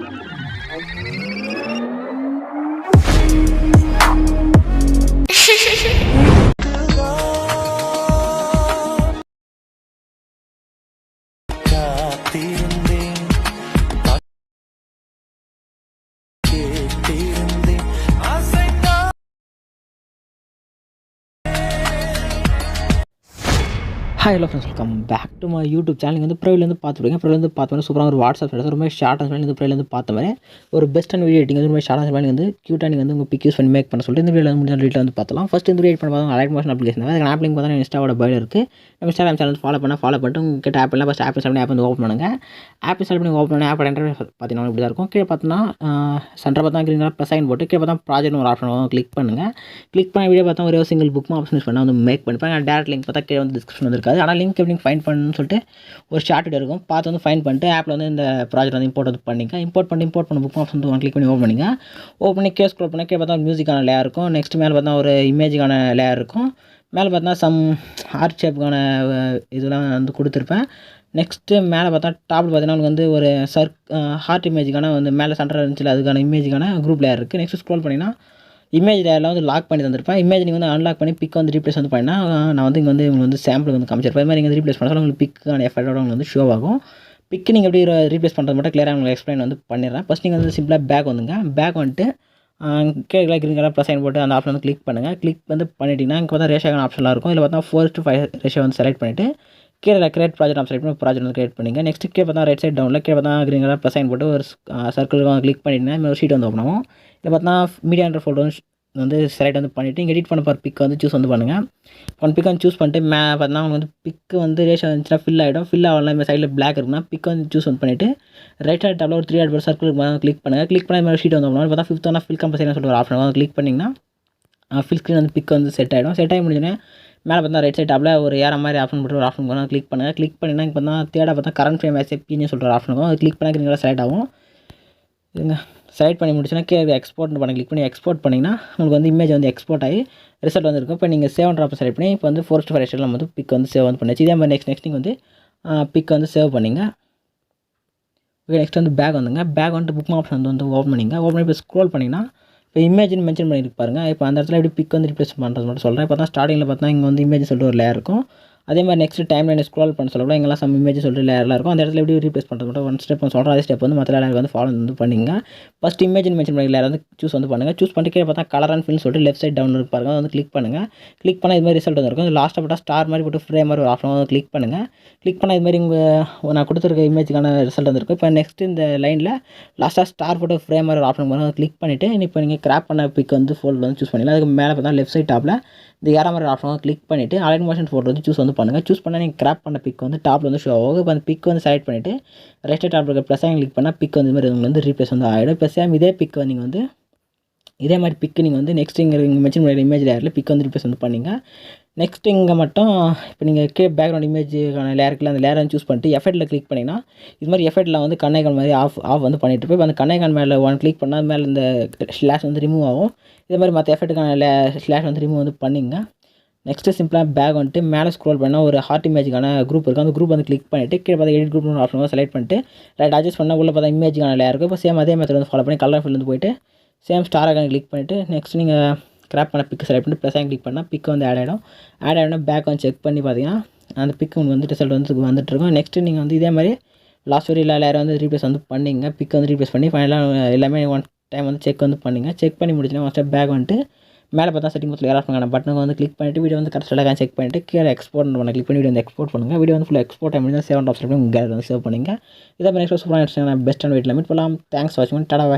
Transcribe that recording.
Música hi hello friends welcome back to my YouTube channel வந்து ப்ரைவிலேருந்து பார்த்துருங்க ப்ரைவ்லேருந்து பார்த்து சூப்பராக ஒரு வாட்ஸ்அப் ஸ்டேட்டஸ் ரொம்ப ஷார்ட் அண்ட் வந்து ப்ரைவிலேருந்து பார்த்த மாதிரி ஒரு பெஸ்ட் அண்ட் வீடியோ எடிட்டிங் வந்து ரொம்ப ஷார்ட் அண்ட் வந்து க்யூட்டாக நீங்கள் வந்து உங்கள் பிக் யூஸ் பண்ணி மேக் பண்ண சொல்லிட்டு இந்த வீடியோ முடிஞ்ச வீட்டில் வந்து பார்த்தலாம் ஃபஸ்ட் இந்த வீடியோ பண்ண பார்த்தா அலைட் மோஷன் அப்ளிகேஷன் அதுக்கு ஆப் லிங்க் பார்த்தா இன்ஸ்டாவோட பயில் இருக்குது நம்ம இன்ஸ்டாகிராம் சேனல் ஃபாலோ பண்ணால் ஃபாலோ பண்ணிட்டு உங்ககிட்ட ஆப் இல்லை ஃபஸ்ட் ஆப் இன்ஸ்டால் பண்ணி ஆப் வந்து ஓப்பன் பண்ணுங்கள் ஆப் இன்ஸ்டால் பண்ணி ஓப்பன் பண்ணி ஆப் என்டர் பார்த்தீங்கன்னா இப்படி தான் இருக்கும். கீழே பார்த்தோன்னா சென்டர் பார்த்தா கிரீன் கலர் ப்ளஸ் சைன் போட்டு கீழே பார்த்தா ப்ராஜெக்ட் ஒரு ஆப்ஷன் வரும் கிளிக் பண்ணுங்கள் கிளிக் பண்ண வீடியோ பார்த்தா ஒரே சிங்கிள் புக் ஆப்ஷன் யூஸ் பண்ணால் வந்து மேக் பண்ணிப்பேன் டேரக்ட் லிங்க் பார்த்தா கீழே வந்து டிஸ்கிரிப்ஷன் வந்துருக்காது ஆனால் லிங்க் எப்படி ஃபைன் பண்ணணும்னு சொல்லிட்டு ஒரு ஷார்ட் வீடியோ இருக்கும். பார்த்து வந்து ஃபைன் பண்ணிட்டு ஆப்பில் வந்து இந்த ப்ராஜெக்ட் வந்து இம்போர்ட் வந்து பண்ணிங்க. இம்போர்ட் பண்ணி இம்போர்ட் பண்ண புக் ஆப்ஷன் வந்து கிளிக் பண்ணி ஓப்பன் பண்ணிங்க. ஓப்பன் பண்ணி கேஸ் ஸ்க்ரோல் பண்ணி கீழே பார்த்தா மியூசிக்கான லேயர் இருக்கும். நெக்ஸ்ட் மேலே பார்த்தா ஒரு இமேஜுக்கான லேயர் இருக்கும். மேலே பார்த்தா சம் ஹார்ட் ஷேப்புக்கான இதெல்லாம் வந்து கொடுத்துருப்பேன். நெக்ஸ்ட்டு மேலே பார்த்தா டாப்பில் பார்த்தீங்கன்னா உங்களுக்கு வந்து ஒரு சர்க் ஹார்ட் இமேஜுக்கான வந்து மேலே சென்டர் இருந்துச்சு அதுக்கான இமேஜுக்கான குரூப் லேயர் இருக்குது நெக்ஸ்ட் ஸ்க்ரோல் பண்ணிங்கன்னா இமேஜ் லேயரில் வந்து லாக் பண்ணி தந்திருப்பேன். இமேஜ் நீங்கள் வந்து அன்லாக் பண்ணி பிக் வந்து ரீப்ளேஸ் வந்து பண்ணால் நான் வந்து இங்கே வந்து உங்களுக்கு வந்து சாம்பிள் வந்து காமிச்சிருப்பேன். இது மாதிரி நீங்கள் ரீப்ளேஸ் பண்ணாலும் உங்களுக்கு பிக்கான எஃபெக்டோட உங்களுக்கு வந்து ஷோ ஆகும். பிக்கு நீங்கள் எப்படி ரீப்ளேஸ் பண்ணுறது மட்டும் கிளியராக உங்களுக்கு எக்ஸ்பிளைன் வந்து பண்ணிடுறேன். ஃபஸ்ட் நீங்கள் வந்து சிம்பிளாக பேக் வந்துங்க. பேக் வந்துட்டு கீழே கிரீன் கலர் ப்ளஸ் சைன் போட்டு அந்த ஆப்ஷன் வந்து கிளிக் பண்ணுங்கள் கிளிக் வந்து பண்ணிட்டீங்கன்னா இங்கே பார்த்தா ரேஷான ஆப்ஷன்லாம் இருக்கும். இதில் பார்த்தா ஃபோர் டு ஃபைவ் ரேஷோ வந்து செலக்ட் பண்ணிவிட்டு கீழே கிரியேட் ப்ராஜெக்ட் ஆப்ஷன் பண்ணி ப்ராஜெக்ட் வந்து கிரியேட் பண்ணிங்க. நெக்ஸ்ட் கீழே பார்த்தா ரைட் சைட் டவுனில் கீழே பார்த்தா கிரீன் கலர் ப்ளஸ் சைன் போட்டு ஒரு சர்க்கிள் கிளிக் பண்ணிட்டு ஒரு ஷீட் வந்து ஓப்பன் ஆகும். இதில் பார்த்தா மீடியான்ற ஃபோல்டர் வந்து வந்து செலக்ட் வந்து பண்ணிவிட்டு இங்கே எடிட் பண்ண போகிற பிக் வந்து சூஸ் வந்து பண்ணுங்கள் ஒன் பிக் வந்து சூஸ் பண்ணிட்டு மே பார்த்தா உங்களுக்கு வந்து பிக்கு வந்து ரேஷன் இருந்துச்சுன்னா ஃபில் ஆகிடும் ஃபில் ஆகலாம் சைடில் பிளாக் இருக்குன்னா பிக் வந்து சூஸ் வந்து பண்ணிவிட்டு ரைட் சைட் டபுள் ஒரு த்ரீ ஆட் சர்க்கிள் கிளிக் பண்ணுங்கள் கிளிக் பண்ண மாதிரி ஷீட் வந்து பார்த்தா ஃபிஃப்த் ஒன் ஃபில் கம்பல்சரி சொல்லிட்டு ஒரு ஆப்ஷன் வந்து கிளிக் பண்ணிங்கன்னா ஃபில் ஸ்க்ரீன் வந்து பிக் வந்து செட் ஆகிடும் செட் ஆகி முடிஞ்சோடனே மேலே பார்த்தா ரைட் சைட் டபுள் ஒரு ஏற மாதிரி ஆப்ஷன் போட்டு ஒரு ஆப்ஷன் பண்ணால் கிளிக் பண்ணுங்கள் கிளிக் பண்ணிங்கன்னா இப்போ தான் தேட பார்த்தா கரண்ட் ஃப்ரேம் எஸ்எப்பின்னு சொல்கிற ஆப்ஷன் இருக்கும். அது கிளிக் பண்ணால் செலக்ட் ஆகும். இதுங்க செலக்ட் பண்ணி முடிச்சுன்னா கே எக்ஸ்போர்ட் பண்ணி கிளிக் பண்ணி எக்ஸ்போர்ட் பண்ணிங்கன்னா உங்களுக்கு வந்து இமேஜ் வந்து எக்ஸ்போர்ட் ஆகி ரிசல்ட் வந்துருக்கும் இப்போ நீங்கள் சேவ் ட்ராப் செலக்ட் பண்ணி இப்போ வந்து ஃபோர்ஸ்ட் ஃபைவ் நம்ம வந்து பிக் வந்து சேவ் வந்து பண்ணிச்சு. இதே மாதிரி நெக்ஸ்ட் நெக்ஸ்ட் நீங்கள் வந்து பிக் வந்து சேவ் பண்ணிங்க. ஓகே நெக்ஸ்ட் வந்து பேக் வந்துங்க. பேக் வந்துட்டு புக் ஆப்ஷன் வந்து வந்து ஓப்பன் பண்ணிங்க. ஓப்பன் பண்ணி இப்போ ஸ்க்ரோல் பண்ணிங்கன்னா இப்போ இமேஜின் மென்ஷன் பண்ணியிருக்கு பாருங்கள் இப்போ அந்த இடத்துல எப்படி பிக் வந்து ரிப்ளேஸ் பண்ணுறது மட்டும் சொல்கிறேன் இப்போ தான் ஸ்டார்டிங்கில் பார்த்தா இங்கே வந்து இமேஜ் சொல்லிட்டு ஒரு லேயர் இருக்கும். அதே மாதிரி நெக்ஸ்ட் டைம் லைன் ஸ்க்ரோல் பண்ண சொல்லக்கூட எங்கெல்லாம் சம் இமேஜ் சொல்லிட்டு லேயர்லாம் இருக்கும். அந்த இடத்துல எப்படி ரீப்ளேஸ் பண்ணுறது மட்டும் ஒன் ஸ்டெப் சொல்கிறேன் அதே ஸ்டெப் வந்து மற்ற லேயர் வந்து ஃபாலோ வந்து பண்ணிங்க. ஃபஸ்ட் இமேஜ் மென்ஷன் பண்ணி லேயர் வந்து சூஸ் வந்து பண்ணுங்கள் சூஸ் பண்ணிட்டு கீழே பார்த்தா கலர் அண்ட் ஃபில் சொல்லிட்டு லெஃப்ட் சைட் டவுன் பாருங்க. வந்து கிளிக் பண்ணுங்கள் கிளிக் பண்ணால் இது மாதிரி ரிசல்ட் வந்துருக்கும் லாஸ்ட்டாக போட்டால் ஸ்டார் மாதிரி போட்டு ஃப்ரேம் மாதிரி ஒரு ஆப்ஷன் வந்து கிளிக் பண்ணுங்கள் கிளிக் பண்ணால் இது மாதிரி உங்கள் நான் கொடுத்துருக்க இமேஜுக்கான ரிசல்ட் வந்துருக்கும் இப்போ நெக்ஸ்ட் இந்த லைனில் லாஸ்ட்டாக ஸ்டார் போட்டு ஃப்ரே மாதிரி ஒரு ஆப்ஷன் வந்து கிளிக் பண்ணிவிட்டு இப்போ நீங்கள் கிராப் பண்ண பிக் வந்து ஃபோல்டு வந்து சூஸ் பண்ணிடலாம். அதுக்கு மேலே பார்த்தா லெஃப்ட் சைட் டாப்பில் இந்த ஏற மாதிரி ஆப்ஷன் கிளிக் பண்ணிவிட்டு அலைன் மோஷன் ஃபோட்டோ வந்து சூஸ் வந்து பண்ணுங்கள் சூஸ் பண்ணால் நீங்கள் கிராப் பண்ண பிக் வந்து டாப்பில் வந்து ஷோ ஆகும். இப்போ அந்த பிக் வந்து செலக்ட் பண்ணிவிட்டு ரெஸ்ட் டாப் இருக்க ப்ளஸ் கிளிக் பண்ணால் பிக் வந்து மாதிரி உங்களுக்கு வந்து ரீப்ளேஸ் வந்து ஆகிடும் இப்போ சேம் இதே பிக் வந்து நீங்கள் வந்து இதே மாதிரி பிக் நீங்கள் வந்து நெக்ஸ்ட் இங்கே மென்ஷன் பண்ணுற இமேஜ் லேயரில் பிக் வந்து ரிப்ளேஸ் வந்து பண்ணிங்க. நெக்ஸ்ட் இங்கே மட்டும் இப்போ நீங்கள் கே பேக்ரவுண்ட் இமேஜுக்கான லேயருக்குள்ள அந்த லேயரை வந்து சூஸ் பண்ணிட்டு எஃபெக்ட்டில் கிளிக் பண்ணிங்கன்னா இது மாதிரி எஃபெக்ட்டில் வந்து கண்ணைக்கான் மாதிரி ஆஃப் ஆஃப் வந்து பண்ணிட்டு போய் இப்போ அந்த கண்ணைக்கான் மேலே ஒன் கிளிக் பண்ணால் மேலே இந்த ஸ்லாஷ் வந்து ரிமூவ் ஆகும். இதே மாதிரி மற்ற எஃபெக்ட்டுக்கான லே ஸ்லாஷ் வந்து ரிமூவ் வந்து பண்ணிங்க. நெக்ஸ்ட்டு சிம்பிளாக பேக் வந்துட்டு மேலே ஸ்க்ரோல் பண்ணால் ஒரு ஹார்ட் இமேஜுக்கான குரூப் இருக்கும். அந்த குரூப் வந்து கிளிக் பண்ணிவிட்டு கீழே பார்த்தா எடிட் குரூப் ஆப்ஷன் வந்து செலக்ட் பண்ணிட்டு ரைட் அட்ஜஸ்ட் பண்ணால் உள்ள பார்த்தா இமேஜுக்கான லேயர் இருக்கும். இப்போ சேம் அதே மெத்தட் வந்து ஃபாலோ பண்ணி கலர் ஃபில் வந்து போயிட்டு சேம் ஸ்டார் ஐக்கான் கிளிக் பண்ணிவிட்டு நெக்ஸ்ட் நீங்கள் ஸ்க்ராப் பண்ண பிக் செலக்ட் பண்ணி ப்ளஸ் கிளிக் பண்ணால் பிக் வந்து ஆட் ஆகிடும் ஆட் ஆகிடும் பேக் வந்து செக் பண்ணி பார்த்தீங்கன்னா அந்த பிக் உங்களுக்கு வந்து ரிசல்ட் வந்து வந்துட்டுருக்கும் நெக்ஸ்ட்டு நீங்கள் வந்து இதே மாதிரி லாஸ்ட் ஒரு எல்லாரும் வந்து ரீப்ளேஸ் வந்து பண்ணிங்க. பிக் வந்து ரீப்ளேஸ் பண்ணி ஃபைனலாக எல்லாமே ஒன் டைம் வந்து செக் வந்து பண்ணிங்க. செக் பண்ணி முடிச்சுன்னா ஃபஸ்ட்டு பேக் வந்துட்டு மேலே பார்த்தா செட்டிங் பத்தில் ஏர் பண்ண பட்டனுக்கு வந்து கிளிக் பண்ணிட்டு வீடியோ வந்து கரெக்டாக செக் பண்ணிட்டு கீழே எக்ஸ்போர்ட் பண்ண கிளிக் பண்ணி வீடியோ வந்து எக்ஸ்போர்ட் பண்ணுங்கள் வீடியோ வந்து ஃபுல்லாக எக்ஸ்போர்ட் டைம் செவன் ஆப்ஷன் உங்கள் கேலரி வந்து சேவ் பண்ணுங்கள் இதை நெக்ஸ்ட் சூப்பராக பெஸ்ட் அண்ட் வீட்டில் மீட் தேங்க்ஸ் வாட்சிங் டாடா